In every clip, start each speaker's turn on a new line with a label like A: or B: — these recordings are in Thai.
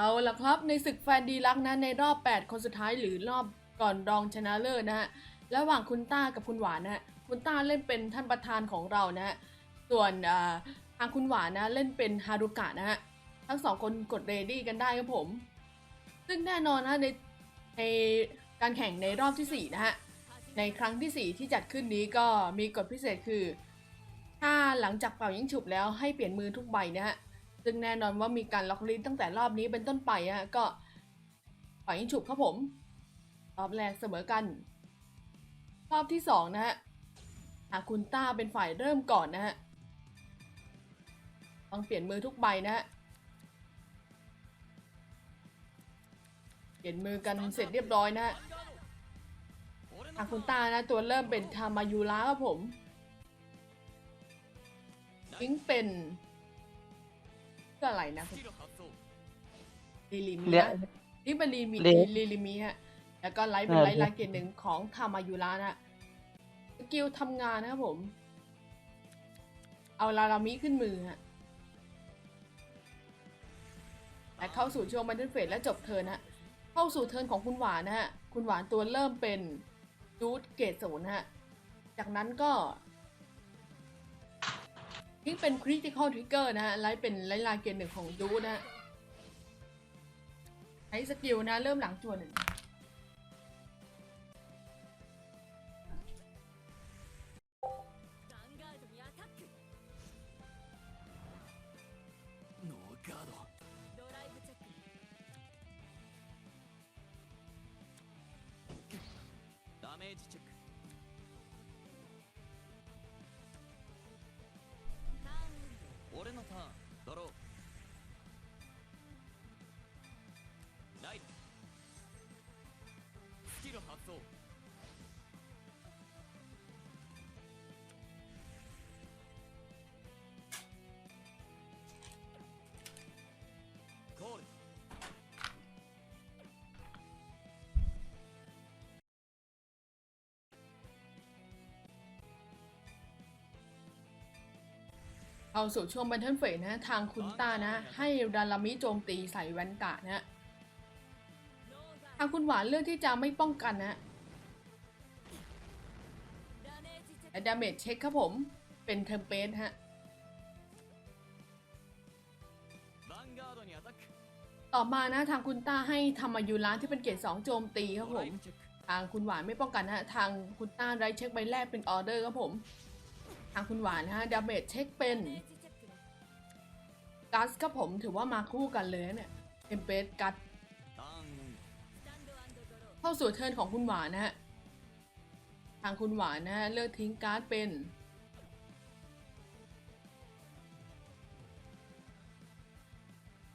A: เอาละครับในศึกแฟนดีลักนะในรอบ 8 คนสุดท้ายหรือรอบก่อนรองชนะเลิศนะฮะระหว่างคุณต้ากับคุณหวานนะฮะคุณต้าเล่นเป็นท่านประธานของเรานะฮะส่วนทางคุณหวานนะเล่นเป็นฮารุกะนะฮะทั้งสองคนกดเรดี้กันได้ครับผม ซึ่งแน่นอนนะในในการแข่งในรอบที่ 4 นะฮะในครั้งที่ 4 ที่จัดขึ้นนี้ก็มีกฎพิเศษคือ ถ้าหลังจากเป่ายิงฉุบแล้วให้เปลี่ยนมือทุกใบนะฮะ ซึ่งแน่นอนว่ามีการล็อกลิ้นตั้งแต่รอบนี้เป็นต้นไปฮะก็เป่ายยิงฉุบครับผมรอบแรกเสมอกัน รอบที่2นะฮะหากคุณต้าเป็นฝ่ายเริ่มก่อนนะฮะต้องเปลี่ยนมือทุกใบนะฮะเปลี่ยนมือกันเสร็จเรียบร้อยนะฮะทาคุณต้านะตัวเริ่มเป็นทามายูระครับผมลิงเป็น เพื่ออะไรนะคุณลีลิมิ
B: เรียก
A: นะลิงเป็นลีมิ
B: เรียก
A: ลีลิมิฮะ แล้วก็ไลท์เป็น
B: เออ
A: ไลท์ไลท์เกรดหนึ่งของทามายูระนะสกิลทำงานนะครับผม เอาลารามิขึ้นมือฮะ และเข้าสู่ช่วงบันทึกเฟสและจบเทิร์นฮะ เข้าสู่เทิร์นของคุณหวานนะฮะ คุณหวานตัวเริ่มเป็นจูดเกตศูนย์นะฮะ จากนั้นก็ ทิ้งเป็นคริติคอลทริกเกอร์นะฮะไลท์เป็นไลท์ลาเกนหนึ่งของจูดนะฮะใช้สกิลนะ เริ่มหลังจวนหนึ่ง
C: สู้
A: เอาสู่ช่วงบันเทิลเฟสนะ ทางคุณตานะ ให้ดารามิโจมตีใส่แว่นกะนะ ทางคุณหวานเลือกที่จะไม่ป้องกันนะแต่ดาเมจเช็คครับผม เป็นเทมเปนฮะ ต่อมานะทางคุณต้าให้ธรรมยูร้านที่เป็นเกตสองโจมตีครับผม ทางคุณหวานไม่ป้องกันฮะ ทางคุณต้าไรเช็คใบแรกเป็นออเดอร์ครับผม ทางคุณหวานฮะดาเมจเช็คเป็นกัสครับผมถือว่ามาคู่กันเลยเนี่ยเทมเปสกัส เข้าสู่เทิร์นของคุณหวานนะฮะ ทางคุณหวานนะฮะเลือกทิ้งการ์ดเป็น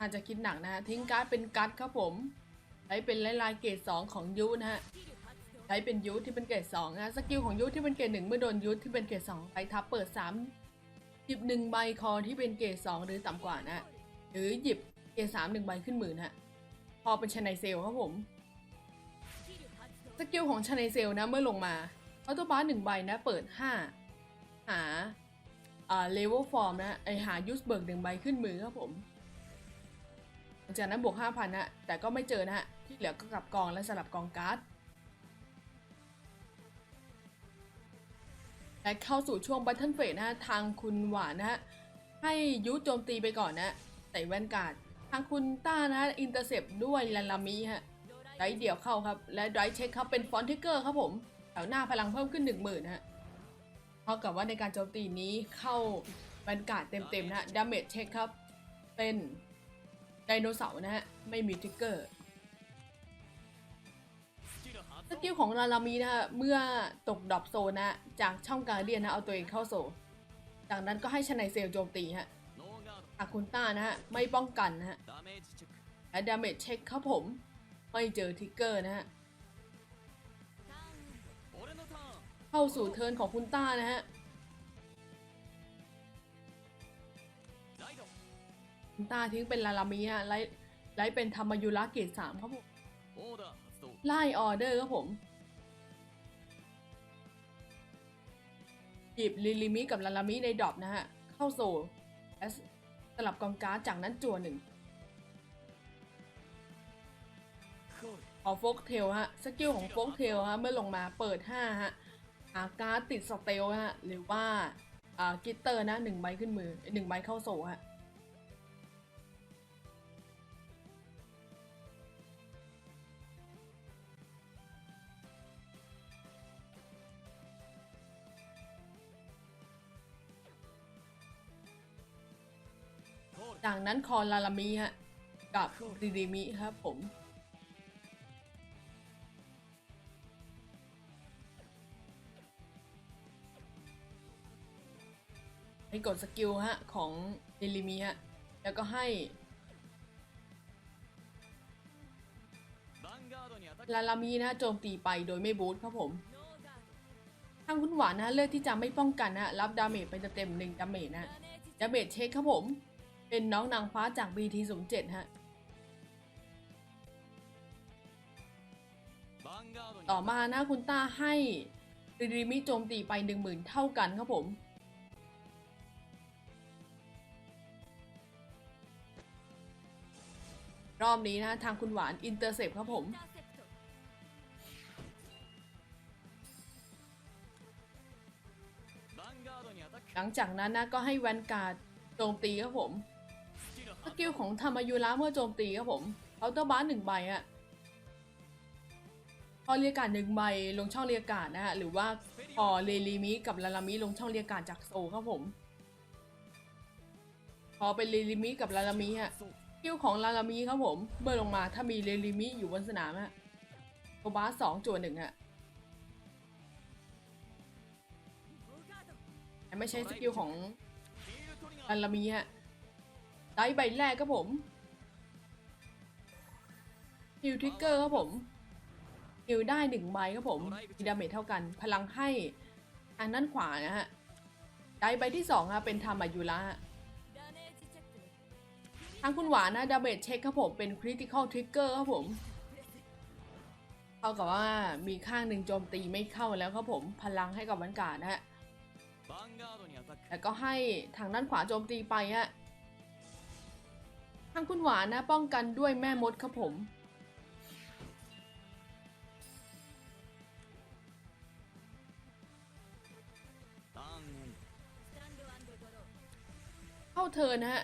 A: อาจจะคิดหนักนะฮะทิ้งการ์ดเป็นกัดครับผม ใช้เป็นลายลายเกรดสองของยูนะฮะใช้เป็นยูที่เป็นเกรดสองนะสกิลของยูที่เป็นเกรดหนึ่งเมื่อโดนยูที่เป็นเกรดสองไปทับเปิดสามหยิบหนึ่งใบคอที่เป็นเกรดสองหรือต่ำกว่านะฮะหรือหยิบเกรดสามหนึ่งใบขึ้นมือนะฮะพอเป็นชนายเซลครับผม สกิลของชาเนเซลนะเมื่อลงมาออโตบาร์หนึ่งใบนะเปิด 5 หาอ่าเลเวลฟอร์มนะไอหายูสเบิร์กหนึ่งใบขึ้นมือครับผมหลังจากนั้นบวก 5,000นะแต่ก็ไม่เจอนะฮะที่เหลือก็กลับกองและสลับกองการ์ดและเข้าสู่ช่วงบัตเทิลเฟสนะทางคุณหวานนะฮะให้ยูโจมตีไปก่อนนะใส่แว่นการ์ดทางคุณต้านะอินเตอร์เซปด้วยลาลามิฮะ ไดเดี่ยวเข้าครับ และไดเช็คครับเป็นฟอนทิเกอร์ครับผมแถวหน้าพลังเพิ่มขึ้น 1 0,000ฮะเท่ากับว่าในการโจมตีนี้เข้าบรรยากาศเต็มๆนะฮะดาเมจเช็คครับ เป็นไดโนเสาร์นะฮะ ไม่มีทิกเกอร์สกิลของลาลามีนะฮะ เมื่อตกดรอปโซนนะ จากช่องการเรียนนะ เอาตัวเองเข้าโซ จากนั้นก็ให้ชนายเซลโจมตีฮะอาคุณต้านะฮะ ไม่ป้องกันนะฮะและดาเมจเช็คครับผม ไม่เจอทิกเกอร์นะฮะ เข้าสู่เทิร์นของคุณต้านะฮะ คุณต้าทิ้งเป็นลาลามีฮะไลไลเป็นธรรมยุระเกตสามครับผมไล่ออเดอร์ครับผมหยิบลิลิมิกับลาลามิในดรอปนะฮะ เข้าสู่สลับกองการ์จากนั้นจั่วหนึ่ง ขอาโฟกเทลฮะ สกิลของโฟกเทลฮะ เมื่อลงมาเปิด 5 ฮะอาการติดสเตลฮะ หรือว่าอ่ากิตเตอร์นะหนึ่งใบขึ้นมือหนึ่งใบเข้าโซฮะจากนั้นคอนลาลามีฮะ กับดีดีมิครับผม ให้กดสกิลฮะ ของเอลิมีฮะ แล้วก็ให้ลาลามีนะโจมตีไปโดยไม่บูทครับผมทางคุณหวานนะเลือกที่จะไม่ป้องกันนะรับดาเมจไปเต็มหนึ่งดาเมจนะดาเมจเช็คครับผม เป็นน้องนางฟ้าจาก BT07 ฮะต่อมานะคุณต้าให้ริมิโจมตีไป 10,000 เท่ากันครับผม รอบนี้นะทางคุณหวานอินเตอร์เซปครับผม หลังจากนั้นนะก็ให้แวนการ์ดโจมตีครับผมสกิลของธรรมยุระเมื่อโจมตีครับผมเอาตัวบาร์หนึ่งใบอะพอเรียกการหนึ่งใบลงช่องเรียกการนะฮะหรือว่าพอเลลีมิกับลาลามิลงช่องเรียกการจากโซครับผม พอเป็นเลลีมิกับลาลามิฮะ คิวของลากามีครับผม เบอร์ลงมาถ้ามีเรลิมิอยู่บนสนามอะโกบาสองจวนหนึ่งอะไม่ใช่สกิลของลากามีฮะได้ใบแรกครับผมคิวทริกเกอร์ครับผมคิวได้หนึ่งใบครับผมดีดาเมจเท่ากัน พลังให้ทางด้านขวานะฮะได้ใบที่สองครับเป็นทามายูระ ทางคุณหวานนะดาเมจเช็คครับผมเป็นคริติคอลทริกเกอร์ครับผมเท่ากับว่ามีข้างหนึ่งโจมตีไม่เข้าแล้วครับผมพลังให้กับวันการนะฮะแต่ก็ให้ทางด้านขวาโจมตีไปฮะทางคุณหวานนะป้องกันด้วยแม่มดครับผมเข้าเธอนะฮะ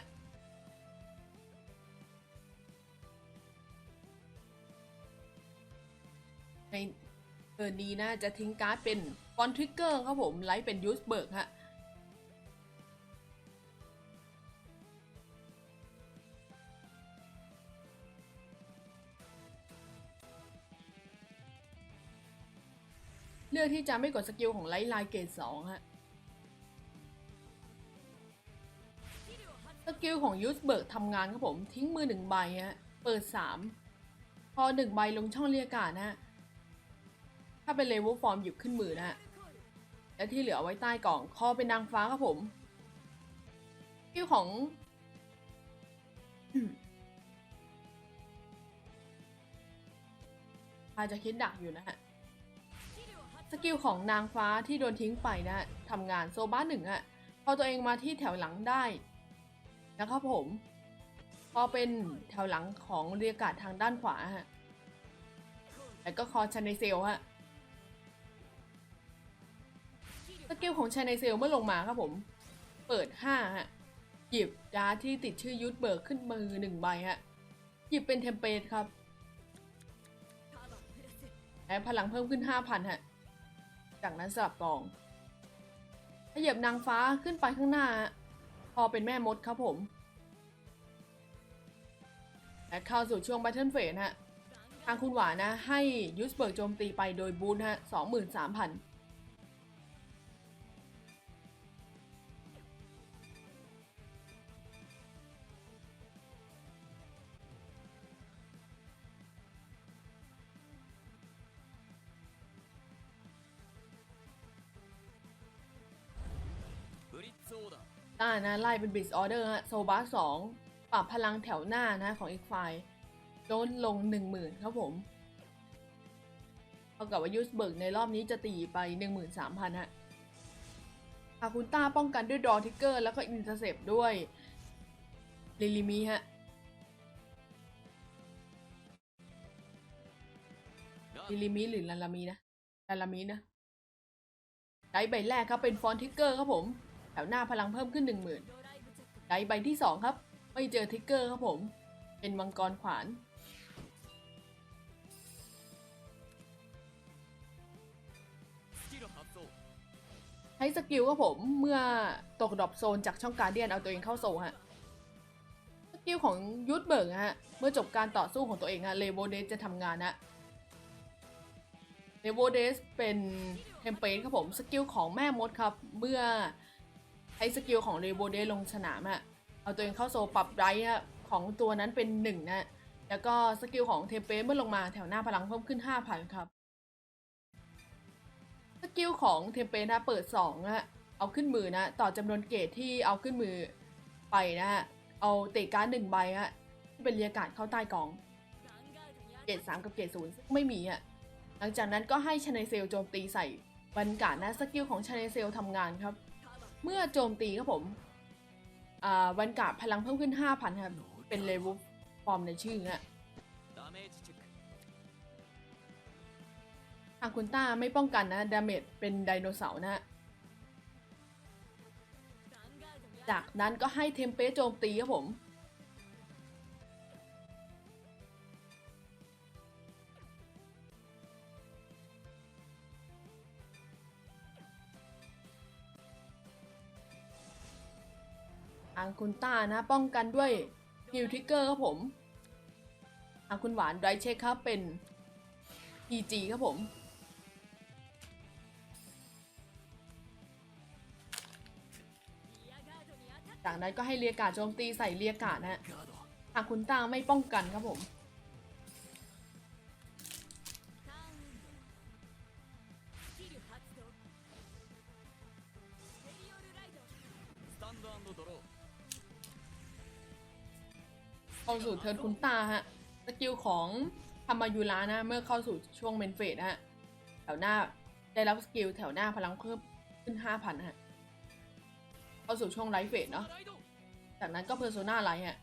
A: ในเทอร์นนี้นะจะทิ้งการ์ดเป็นฟอนทริกเกอร์ครับผมไลท์เป็นยูสเบิร์กฮะเลือกที่จะไม่กดสกิลของไลท์ไลน์เกรดสองฮะสกิลของยูสเบิร์กทำงานครับผมทิ้งมือหนึ่งใบฮะเปิดสามพอหนึ่งใบลงช่องเรียการดนะฮะ ถ้าเป็นเลเวลฟอร์มหยิบขึ้นมือนะฮะ และที่เหลือเอาไว้ใต้กล่อง คอเป็นนางฟ้าครับผมสกิลของอาจจะคิดดักอยู่นะฮะ สกิลของนางฟ้าที่โดนทิ้งไปนะฮะทำงานโซบ้าหนึ่งอะพอตัวเองมาที่แถวหลังได้นะครับผม พอเป็นแถวหลังของเรียการ์ดทางด้านขวาฮะ แล้วก็คอชาในเซลฮะ สกิลของชาในเซลเมื่อลงมาครับผม เปิด5ฮะ หยิบการ์ดที่ติดชื่อยุทธเบิกขึ้นมือหนึ่งใบฮะ หยิบเป็นเทมเพลตครับและพลังเพิ่มขึ้น 5,000 ฮะ จากนั้นสลับกองขยับนางฟ้าขึ้นไปข้างหน้า พอเป็นแม่มดครับผม และเข้าสู่ช่วง Battle Phase ฮะ ทางคุณหวานนะ ให้ยูสเบิร์กโจมตีไปโดยบูนฮะ 23,000
C: ーダー
A: อ่านะไล่เป็นบิสออเดอร์ฮะโซบาสองปรับพลังแถวหน้านะของอีกฝ่ายลดลง 10,000ครับผมเท่ากับว่ายูสเบิร์กในรอบนี้จะตีไป 13,000ฮะฮาคุณต้าป้องกันด้วยดอทิกเกอร์แล้วก็อินเตอร์เซปด้วยลิลิมีฮะลิลิมิหรือลาลามีนะลาลามีนะได้ใบแรกครับเป็นฟอนทิกเกอร์ครับผม แถวหน้าพลังเพิ่มขึ้น 10,000ไนใบที่ 2 ครับ ไม่เจอทิกเกอร์ครับผม เป็นมังกรขวาน ใช้สกิลครับผมเมื่อตกดรอปโซนจากช่องการเดียนเอาตัวเองเข้าโซฮะสกิลของยุทธเบิร์กฮะ เมื่อจบการต่อสู้ของตัวเองฮะเลโวเดสจะทำงานนะเลโวเดสเป็นเทมเพลตครับผม สกิลของแม่มดครับ เมื่อ ใช้สกิลของเลโวเดลงสนามฮะเอาตัวเองเข้าโซปรับไรฮะของตัวนั้นเป็นหนึ่งนะแล้วก็สกิลของเทเพลตเมื่อลงมาแถวหน้าพลังเพิ่มขึ้น 5,000 ครับ สกิลของเทเปนะเปิด2นะฮะเอาขึ้นมือนะ ต่อจำนวนเกรดที่เอาขึ้นมือไปนะเอาเตะการ์ดหนึ่งใบฮะที่เป็นเรียกาดเข้าใต้กล่อง เกรด3กับเกรด0ซึ่งไม่มีอะหลังจากนั้นก็ให้ชนเซลโจมตีใส่วันการ์ดนะสกิลของชนเซลทำงานครับ เมื่อโจมตีครับผมอ่าวันกาพลังเพิ่มขึ้น 5,000 ครับ เป็นเลเวลฟฟอร์มในชื่อฮะหากคุณต้าไม่ป้องกันนะดาเมจเป็นไดโนเสาร์นะจากนั้นก็ให้เทมเป้โจมตีครับผม ทางคุณต้านะ ป้องกันด้วยฮิลทิกเกอร์ครับผมทางคุณหวานไรเช็คครับเป็น PG ครับผม จากนั้นก็ให้เรียกาโจมตีใส่เรียกานะฮะ
C: ガード
A: ทางคุณต้าไม่ป้องกันครับผม เข้าสู่เทิร์นคุนตาฮะ สกิลของธรรมายุรานะ เมื่อเข้าสู่ช่วงเมนเฟสฮะ แถวหน้าได้รับสกิลแถวหน้าพลังเพิ่มขึ้น 5,000 ฮะ เข้าสู่ช่วงไลฟ์เฟสเนาะ จากนั้นก็เพอร์โซนาไลฟ์ฮะ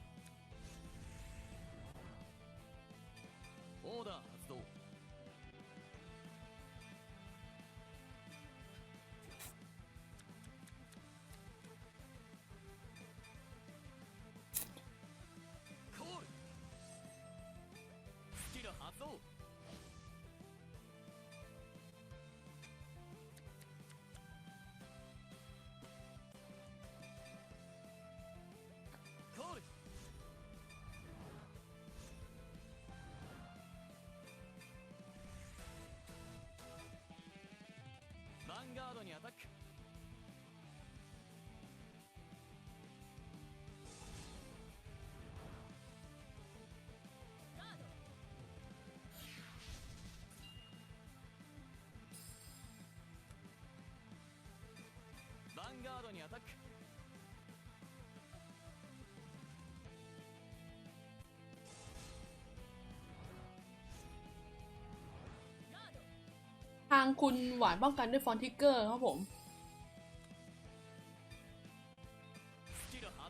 A: างคุณหวานป้องกันด้วยฟอนทิกเกอร์ครับผม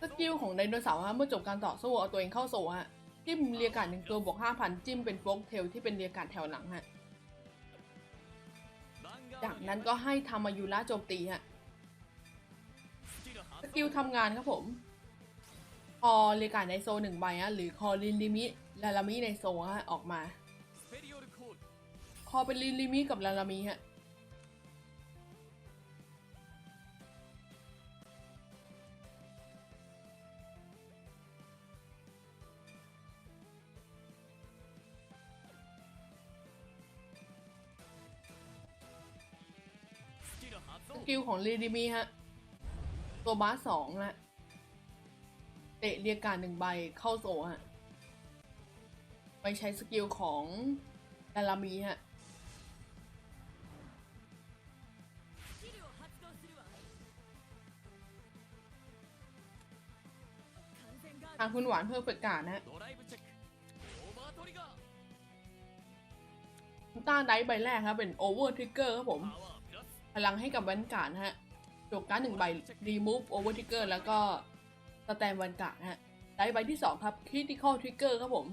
A: สกิลของไดโนเสาร์ฮะเมื่อจบการต่อสู้เอาตัวเองเข้าโซ่ฮะ จิ้มเรียกาดหนึ่งตัวบวกห้าพันจิ้มเป็นโฟกเทลที่เป็นเรียกาดแถวหลังฮะ จากนั้นก็ให้ทำมายุระโจมตีฮะ สกิลทำงานครับผมคอเรียกาดในโซหนึ่งใบฮะหรือคอลินลิมิตลาลามิในโซฮะออกมา พอเป็นลิลิมิกับลาลามีฮะสกิลของลีดิมีฮะ ตัวบาสสองละเตะเรียกการหนึ่งใบเข้าโซฮะ ไปใช้สกิลของดารามีฮะางคุณหวานเพื่อปิดกาดนะต้าได้ใบแรกครับ เป็นโอเวอร์ทิกเกอร์ครับผม พลังให้กับวันกาดฮะจบการหนึ่งใบรีมูฟโอเวอร์ทิกเกอร์แล้วก็สแตนแวนกาดฮะได้ใบที่ 2 ครับคริติคอลทิก
C: เกอร์ครับผม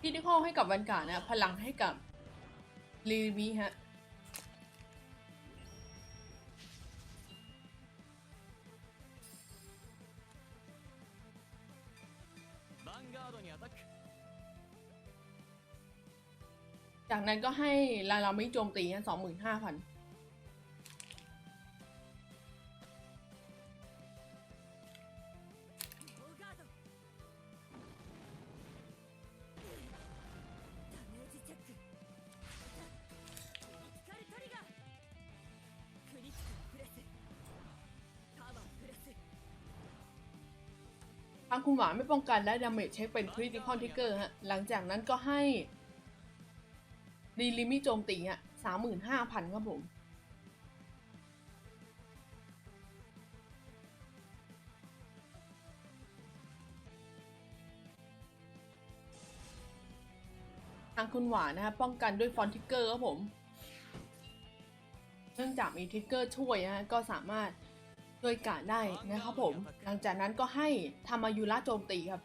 A: คริติคอลให้กับวันกาดนะ พลังให้กับรีมีฮะ จากนั้นก็ให้ลาลามิโจมตีสองหมื่นห้าพันทางคุณหวานไม่ป้องกันและดาเมจเช็คเป็นคริติคอนทิกเกอร์ฮะ หลังจากนั้นก็ให้ ดีลิมิโจมตีอะสามหมื่นห้าพันครับผมทางคุณหวานนะครับป้องกันด้วยฟอนทิกเกอร์ครับผม เนื่องจากมีทิกเกอร์ช่วยนะก็สามารถด้วยกาได้นะครับผม หลังจากนั้นก็ให้ทำมายุระโจมตีครับ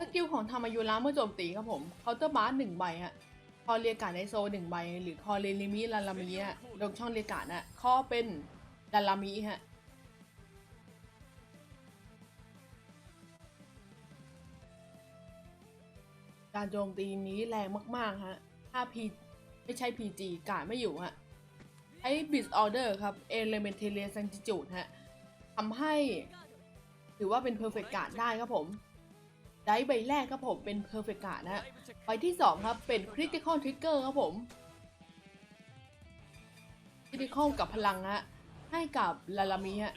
A: สกิลของธรรมายุระเมื่อโจมตีครับผมเคาน์เตอร์บาร์หนึ่งใบฮะคอเรียกาศในโซหนึ่งใบ หรือคอเรลิมิลาลามิฮะลงช่องเรียกาศนะข้อเป็นลาลามิฮะการโจมตีนี้แรงมาก ๆ ฮะ ถ้าพีไม่ใช่ PG กาดไม่อยู่ฮะไอ้ b i s Order ครับ Elementary Sanctitude ฮะทำให้ ถือว่าเป็น Perfect Guard ได้ครับผม ได้ใบแรกครับผมเป็นเพอ
C: ร์เฟกต์นะ
A: ใบที่ 2 ครับเป็นคริติคอลทริกเกอร์ครับผมคริติคอลกับพลังฮะให้กับลาลามีฮะ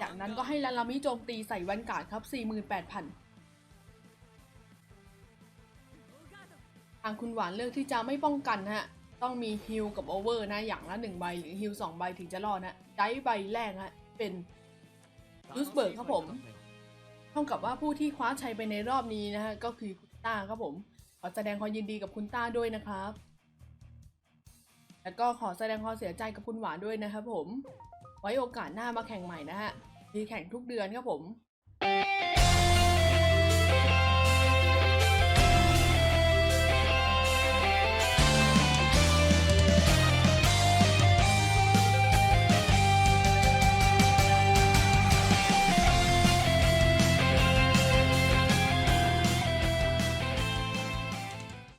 A: จากนั้นก็ให้ลาลามีโจมตีใส่วันการ์ดครับ 48,000 ทางคุณหวานเลือกที่จะไม่ป้องกันฮะ ต้องมีฮิลกับโอเวอร์นะ อย่างละหนึ่งใบหรือฮิลสองใบถึงจะรอดนะได้ใบแรกฮะเป็นลูสเบิร์กครับผมเท่ากับว่าผู้ที่คว้าชัยไปในรอบนี้นะฮะก็คือคุณต้าครับผม ขอแสดงความยินดีกับคุณต้าด้วยนะครับ แล้วก็ขอแสดงความเสียใจกับคุณหวานด้วยนะครับผม ไว้โอกาสหน้ามาแข่งใหม่นะฮะมีแข่งทุกเดือนครับผม